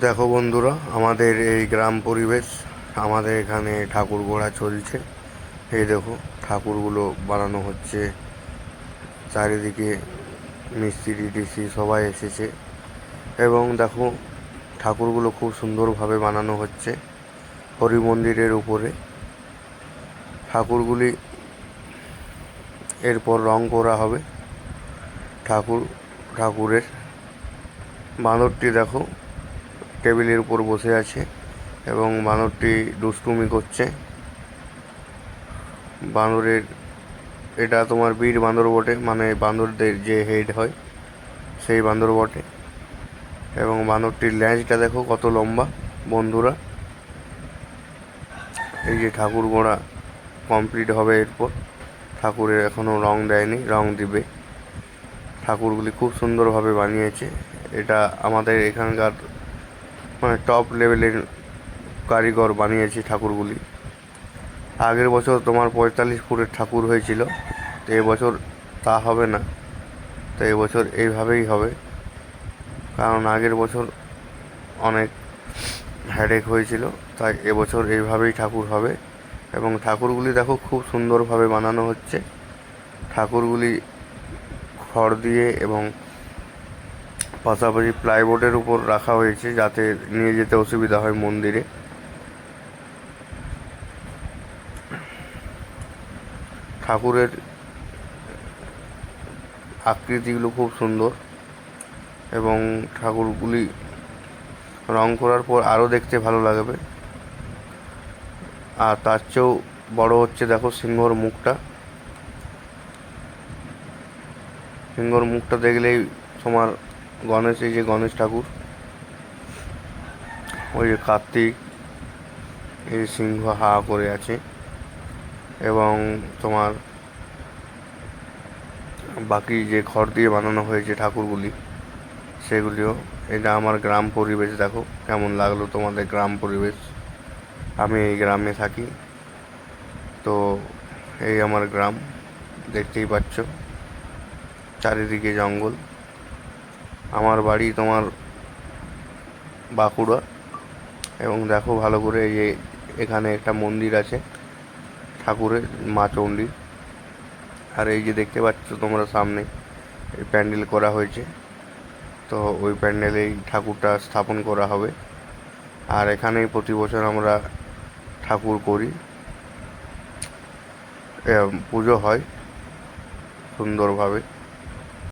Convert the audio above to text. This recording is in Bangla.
দেখো বন্ধুরা, আমাদের এই গ্রাম পরিবেশ, আমাদের এখানে ঠাকুর গোড়া চলছে। এই দেখো, ঠাকুরগুলো বানানো হচ্ছে। চারিদিকে মিস্ত্রি, ডিসি সবাই এসেছে। এবং দেখো, ঠাকুরগুলো খুব সুন্দরভাবে বানানো হচ্ছে হরি মন্দিরের উপরে। ঠাকুরগুলি এরপর রং করা হবে ঠাকুর, ঠাকুরের। বাঁদরটি দেখো টেবিলের উপর বসে আছে এবং বাঁদরটি দুষ্টুমি করছে। বাঁদরের এটা তোমার বীর বাঁদর বটে মানে বাঁদরদের যে হেড হয়, সেই বাঁদর বটে। এবং বাঁদরটির ল্যাজটা দেখো কত লম্বা, বন্ধুরা। এই যে ঠাকুর গোড়া কমপ্লিট হবে এরপর। ঠাকুরের এখনও রং দেয়নি, রং দিবে। ঠাকুরগুলি খুব সুন্দরভাবে বানিয়েছে। এটা আমাদের এখানকার মানে টপ লেভেলের কারিগর বানিয়েছে ঠাকুরগুলি। আগের বছর তোমার পঁয়তাল্লিশ ফুটের ঠাকুর হয়েছিল, তো এবছর তা হবে না। তো এবছর এইভাবেই হবে। কারণ আগের বছর অনেক হ্যাডেক হয়েছিল, তাই এবছর এইভাবেই ঠাকুর হবে। এবং ঠাকুরগুলি দেখো খুব সুন্দরভাবে বানানো হচ্ছে। ঠাকুরগুলি খড় দিয়ে এবং পাশাপাশি প্লাইবোর্ডের উপর রাখা হয়েছে যাতে নিয়ে যেতে অসুবিধা হয় মন্দিরে। ঠাকুরের আকৃতিগুলো খুব সুন্দর এবং ঠাকুরগুলি রং করার পর আরও দেখতে ভালো লাগবে। আর তার চেয়েও বড় হচ্ছে দেখো সিংহর মুখটা। সিংহর মুখটা দেখলেই তোমার গণেশ, এই যে গণেশ ঠাকুর, ওই যে কার্তিক, এই সিংহ হা করে আছে, এবং তোমার বাকি যে খড় দিয়ে বানানো হয়েছে ঠাকুরগুলি, সেগুলিও, এটা আমার গ্রাম পরিবেশ, দেখো কেমন লাগল তোমাদের গ্রাম পরিবেশ। আমি এই গ্রামে থাকি, তো এই আমার গ্রাম, দেখতেই পাচ্ছ, চারিদিকে জঙ্গল। আমার বাড়ি তোমার বাঁকুড়া এবং দেখো ভালো করে যে এখানে একটা মন্দির আছে ঠাকুরের, মা চণ্ডী আর এই যে দেখতে পাচ্ছ তোমরা সামনে, এই প্যান্ডেল করা হয়েছে। তো ওই প্যান্ডেলেই ঠাকুরটা স্থাপন করা হবে। আর এখানেই প্রতি বছর আমরা ঠাকুর করি। পুজো হয় সুন্দরভাবে।